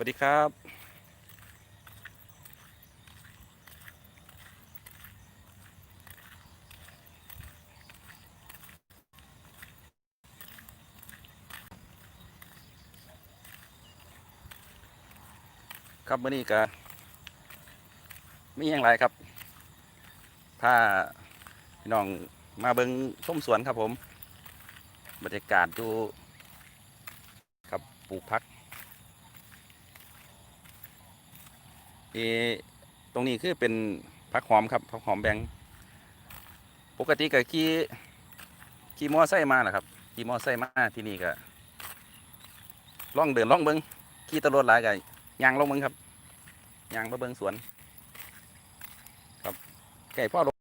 วัสดีครับครับมื่อนี้ก็ไมีอย่างไรครับพาพี่น้องมาเบิงชมสวนครับผม บรรยากาศดูครับปลูกพัก เอตรงนี้คือเป็นผักหอมครับผักหอมแบงปกติก็ขี่ขี่มอไซค์มาแหละครับขี่มอไซค์มาที่นี่ก็ล่องเดินล่องเบิงขี่ตะรถหลายก็ยางล่องเบิงครับยางมาเบิงสวน ครับไก่พ่อ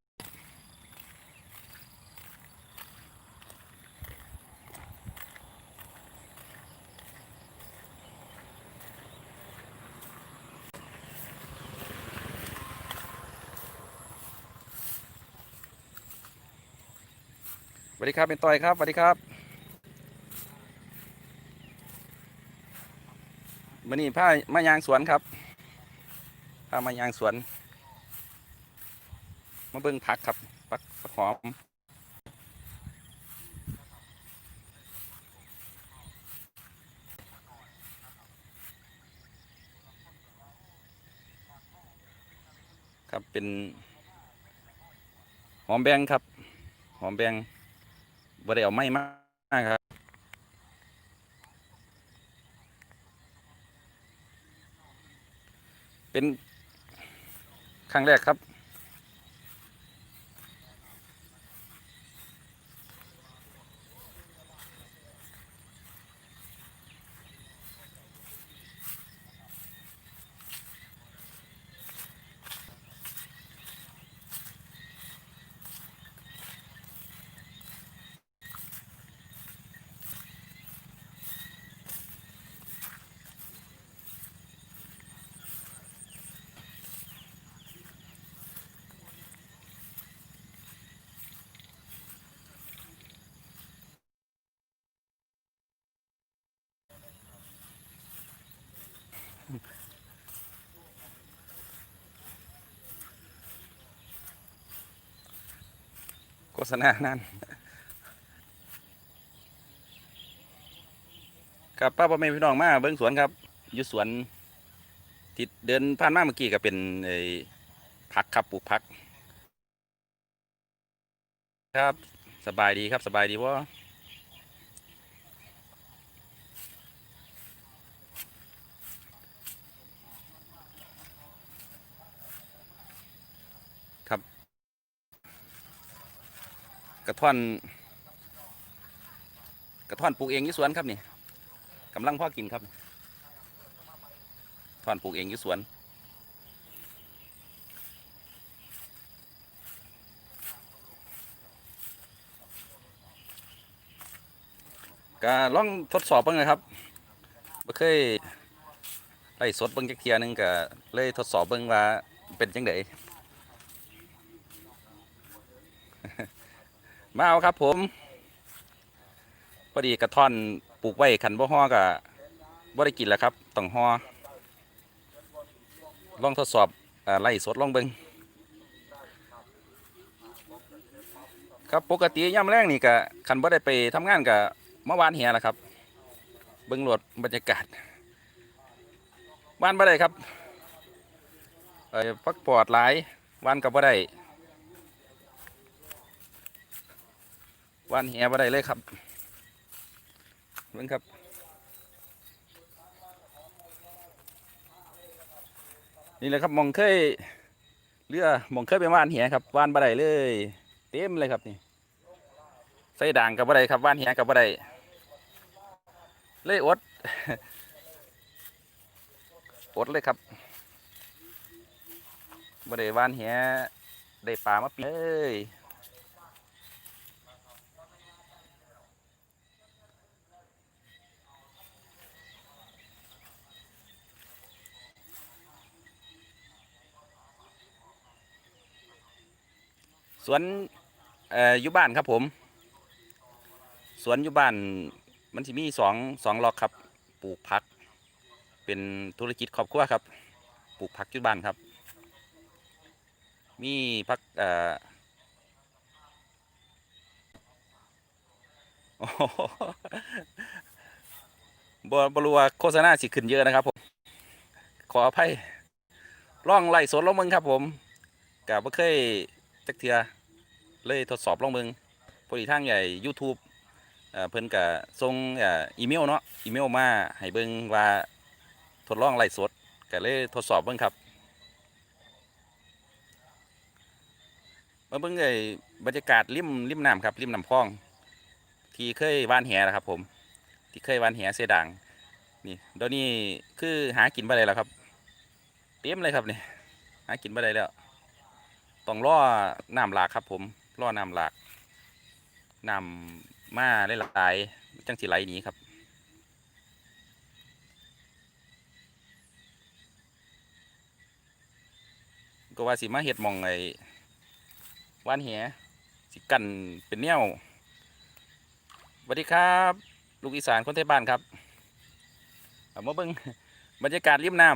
วัสดีครับเป็นต้อยครับสวัสดีครับมันนี่ผ้ามายางสวนครับผ้ามายางสวน มาเบิ่งผักครับผักผักหอมครับเป็นหอมแบงครับ หอมแบง บ่ได้เอาไม้มากครับเป็นครั้งแรกครับ ษณานั่นครับป้าพ่อแม่พี่น้องมาเบิ้งสวนครับอยู่สวนทิดเดินผ่านมาเมื่อกี้ก็เป็นไอ้พักครับปลูกพัก ครับสบายดีครับสบายดีวะ กระท่อน กระท่อนปลูกเองยู่สวนครับนี่กำลังพ่อกินครับท่อนปลูกเองยู่สวนก็ลองทดสอบบิ่งนะครับบ่เคยไล่สดเบิ่งจักเทียหนึงก็เลยทดสอบเบิ่งว่าเป็นจังได มาเอาครับผม พอดีกระท่อนปลูกไว้ขันบ่ฮ้อก็บ่ได้กินแล้วครับต้องฮ้อลองทดสอบอไล่สดลองเบิงครับปกติยามแรงนี่ก็คันบ่ได้ไปทำงานก็มาวานเหียแหละครับ เบิงหลดบรรยากาศวานบ่ได้ครับเอ้ยพักปอดหลายวานก็บ่ได้ วันแหบ่ได้เลยครับเบิ่งครับนี่แหละครับมองเคยเรือมองเคยไปว่านแหครับว่านบ่ได้เลย เต็มเลยครับนี่ใส่ด่างกับบ่ได้ครับว่านแหกับบ่ได้เลยอดอดเลยครับบ่ได้ว่านแหได้ปลามาปีเลย สวนเอ่ออยู่บ้านครับผม สวนอยู่บ้านมันสิมีสองสองล็อกครับ ปลูกผัก เป็นธุรกิจครอบครัวครับ ปลูกผักอยุบ้านครับ มีผักเอ่อโอ้โหบอบรู้ว่าโฆษณาสิขึ้นเยอะนะครับผม ขออภัยล่องไล่สดลงมึงครับผมกับว่าเคยจักเทือ เลยทดสอบลองมึงพอดีทางใหญ่ YouTube เอ่อเพิ่นกับส่งอีเมลเนาะอีเมลมาให้เบิงว่าทดลองไล่สดก็เลยทดสอบเบิงครับมาเบิงไอ้บรรยากาศริมริมน้ำครับริมน้ำคลอง ที่เคยว่านแหนะครับ ผม ที่เคยว่านแหเสดังนี่เดี๋ยวนี้คือหากินบ่ได้แล้วครับ เต็มเลยครับนี่หากินบ่ได้แล้ว ต้องรอน้ำหลากครับผม รอน้ำหลากน้ำมาได้หลายจังสิไหลนี้ครับก็ว่าสิมาเห็ดหมองไอ้ว่านแหสิกันเป็นแนวสวัสดีครับ ลูกอีสานคนไทยบ้านครับเอามาเบิ่งบรรยากาศริมน้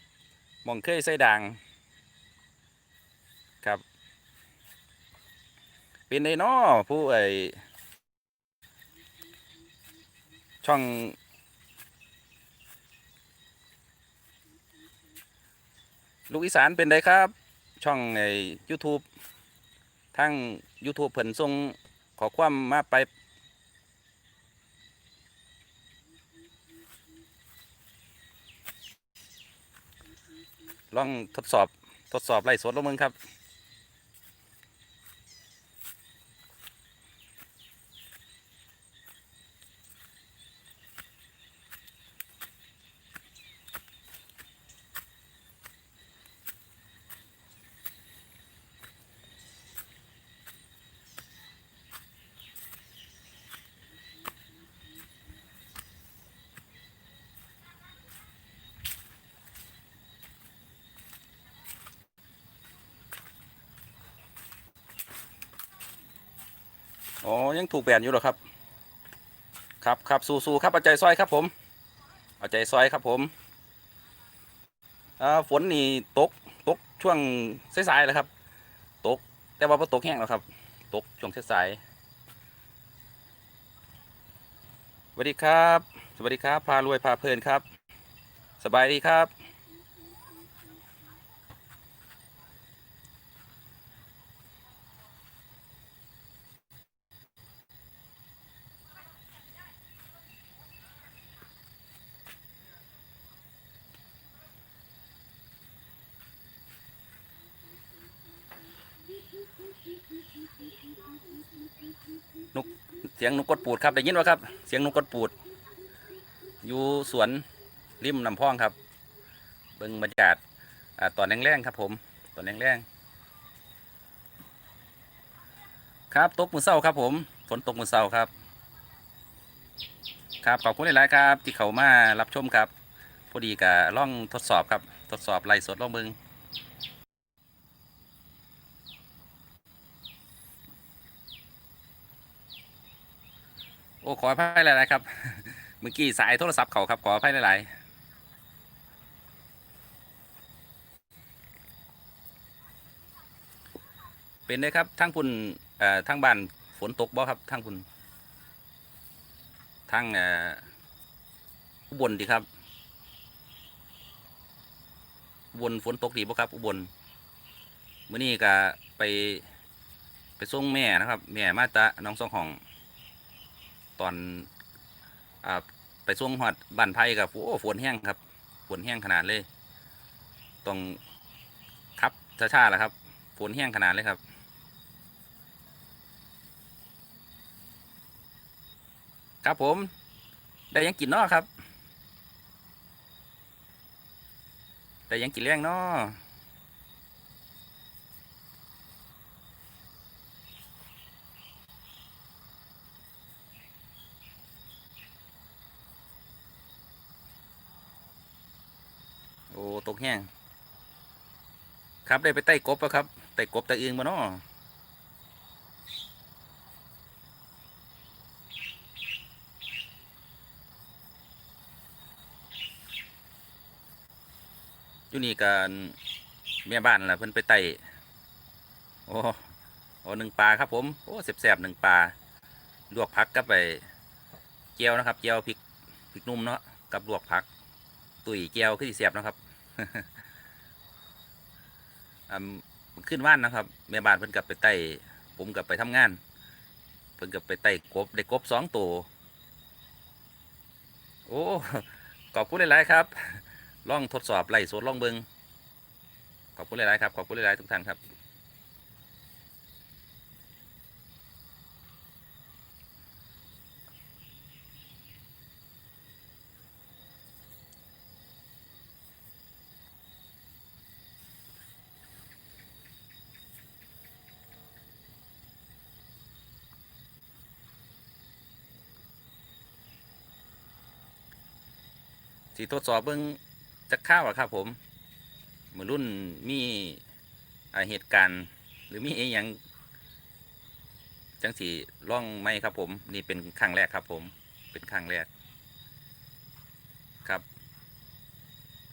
ำหมองเคยใส่ด่างครับ เป็นไดน้อผู้ไอช่อง ลูกอีสานเป็นไดครับ ช่องไอ YouTube ทั้ง YouTube เพิ่นส่งขอความมาไปลองทดสอบทดสอบไล่สดลงมึงครับ อ๋อ ยังถูกแบนอยู่หรอครับ ครับครับสู้ๆครับเอาใจซอยครับ ผมเอาใจซอยครับผมอ่าฝนนี่ตกตกช่วงสายๆเลยครับ ตก แต่ว่าพอตกแห้งแล้วครับ ตกช่วงสายๆสวัสดีครับ สวัสดีครับ พารวยพาเพลินครับ สบายดีครับ นกเสียงนกกดปูดครับได้ยินไหมครับ เสียงนกกดปูด อยู่สวนริมลำพองครับเบิ่งบรรยากาศอ่าตอนแรงๆครับผมตอนแรงๆครับตกมือเศร้าครับผมฝนตกมือเศร้าครับ ครับขอบคุณหลายๆครับ ที่เขามารับชมครับพอดีกับล่องทดสอบครับ ทดสอบไล่สดล่องเบิง โอ้ขออภัยหลายๆครับ เมื่อกี้สายโทรศัพท์เขาครับขออภัยหลายๆเป็นเลยครับทั้งพุ่นเอ่อทั้งบ้านฝนตกบ่ครับทั้งพุ่นทั้งเอ่ออุบลดีครับอุบลฝนตกดีบ่ครับ อุบลมื้อนี้ก็ไปไปส่งแม่นะครับ แม่มาตะน้องสองของ ตอนอ่าไปส่วงหอดบ้านไผ่กับโอ้ฝนแห้งครับฝนแห้งขนาดเลยต้องขับช้าๆแหละครับฝนแห้งขนาดเลยครับครับผม ได้ยังกินนาะครับ ได้ยังกินแรงนา อ้ตกแห้งครับได้ไปไต่กบแล้วครับไต่กบไต่เอึงมาเนาะอยู่นี่กันแม่บ้านล่ะเพิ่นไปไต่โอ้โอ้หนึ่งปลาครับผมโอ้แสบๆหนึ่งปลาลวกผักกับไปเจียวนะครับเจียวพริกพริกนุ่มเนาะกับลวกผัก ตุ๋ยเจียวคือสิแสบนะครับ อืมขึ้นว่านนะครับแม่บ้านเพิ่นกลับไปไต่ผมกลับไปทำงาน เพิ่นกลับไปไต่กบได้กบสองตัวโอ้ขอบคุณหลายๆครับลองทดสอบไล่สดลองเบิงขอบคุณหลายๆครับขอบคุณหลายๆทุกท่านครับ สีทดสอบเบิ้งจะข้าวอะครับ ผมมือรุ่นมีเหตุการณ์ หรือมีอย่างจังสีร่องไหมครับ ผม นี่เป็นครั้งแรกครับ ผมเป็นครั้งแรก ครับ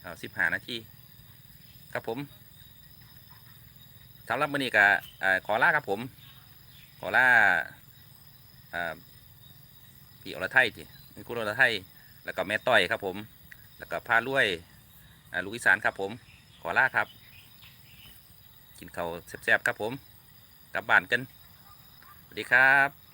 เอาสิบหานาทีครับผมสำหรับมือนี้ก็อ่าขอลาครับผม ขอลาอ่าพี่อรไทยที่คุณอรไทยแล้วก็แม่ต้อยครับผม แล้วก็ผ้าลุยอ่าลูกอีสานครับผม ขอลาครับ กินข้าวแซ่บๆครับผม กลับบ้านกัน สวัสดีครับ